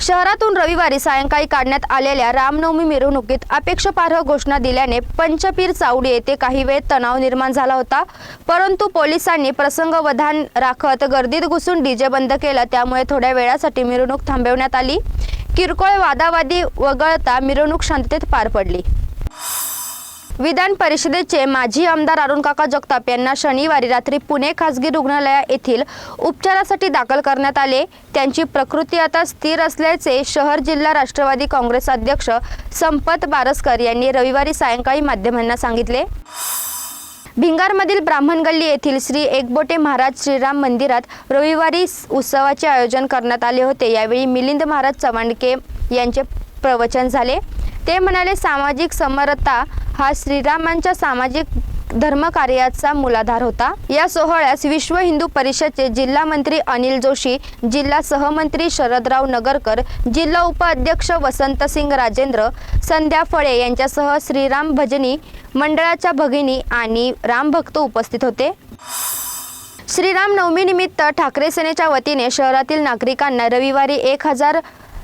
शहरातून रविवारी सायंकाळी काढण्यात आलेल्या रामनवमी मिरवणुकीत अपेक्षापार्ह घोषणा दिल्याने पंचपीर चावडी येथे काही वेळ तणाव निर्माण झाला होता. परंतु पोलिसांनी प्रसंगवधान राखत गर्दीत घुसून डीजे बंद केला. त्यामुळे थोड्या वेळासाठी मिरवणूक थांबवण्यात आली. किरकोळ वादावादी वगळता मिरवणूक शांततेत पार पडली. विधान परिषदेचे माजी आमदार अरुणकाका जगताप यांना शनिवारी रात्री पुणे खासगी रुग्णालया येथील उपचारासाठी दाखल करण्यात आले. त्यांची प्रकृती आता स्थिर असल्याचे शहर जिल्हा राष्ट्रवादी काँग्रेस अध्यक्ष संपत बारसकर यांनी रविवारी सायंकाळी माध्यमांना सांगितले. भिंगारमधील ब्राह्मण गल्ली येथील श्री एकबोटे महाराज श्रीराम मंदिरात रविवारी उत्सवाचे आयोजन करण्यात आले होते. यावेळी मिलिंद महाराज चव्हाणके यांचे प्रवचन झाले. ते म्हणाले सामाजिक समरता हा श्रीरामांच्या सामाजिक धर्मकार्याचा मूलाधार होता. या सोहळ्यास विश्व हिंदू परिषदचे जिल्हा मंत्री अनिल जोशी जिल्हा सहमंत्री शरदराव नगरकर जिल्हा उपाध्यक्ष वसंतसिंग राजेंद्र संध्या फळे यांच्यासह श्रीराम भजनी मंडळाच्या भगिनी आणि रामभक्त उपस्थित होते. श्रीराम नवमीनिमित्त ठाकरे सेनेच्या वतीने शहरातील नागरिकांना रविवारी एक हजार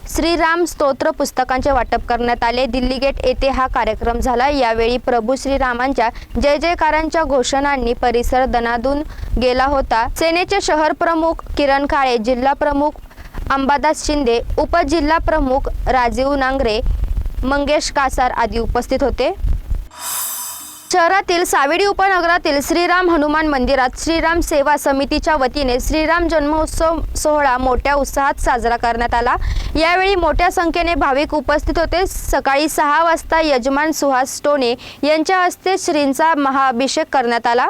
श्रीराम स्तोत्र पुस्तकांचे वाटप करण्यात आले. दिल्ली गेट येथे हा कार्यक्रम झाला. यावेळी प्रभू श्रीरामांच्या जय जयकारांच्या घोषणांनी परिसर दणादून गेला होता. सेनेचे शहर प्रमुख किरण काळे जिल्हा प्रमुख अंबादास शिंदे उपजिल्हा प्रमुख राजीव नांगरे मंगेश कासार आदी उपस्थित होते. शहरातील सावेडी उपनगरातील श्रीराम हनुमान मंदिरात श्रीराम सेवा समितीच्या वतीने श्रीराम जन्मोत्सव सोहळा मोठ्या उत्साहात साजरा करण्यात आला. यावेळी मोठ्या संख्येने भाविक उपस्थित होते. सकाळी सहा वाजता यजमान सुहास टोने यांच्या हस्ते श्रींचा महाअभिषेक करण्यात आला.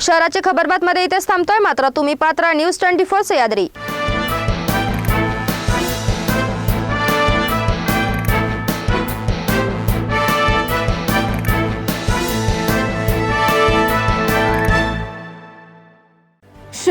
शहराची खबरबातमध्ये इथेच थांबतोय. मात्र तुम्ही पात्रा न्यूज ट्वेंटी फोर सह्याद्री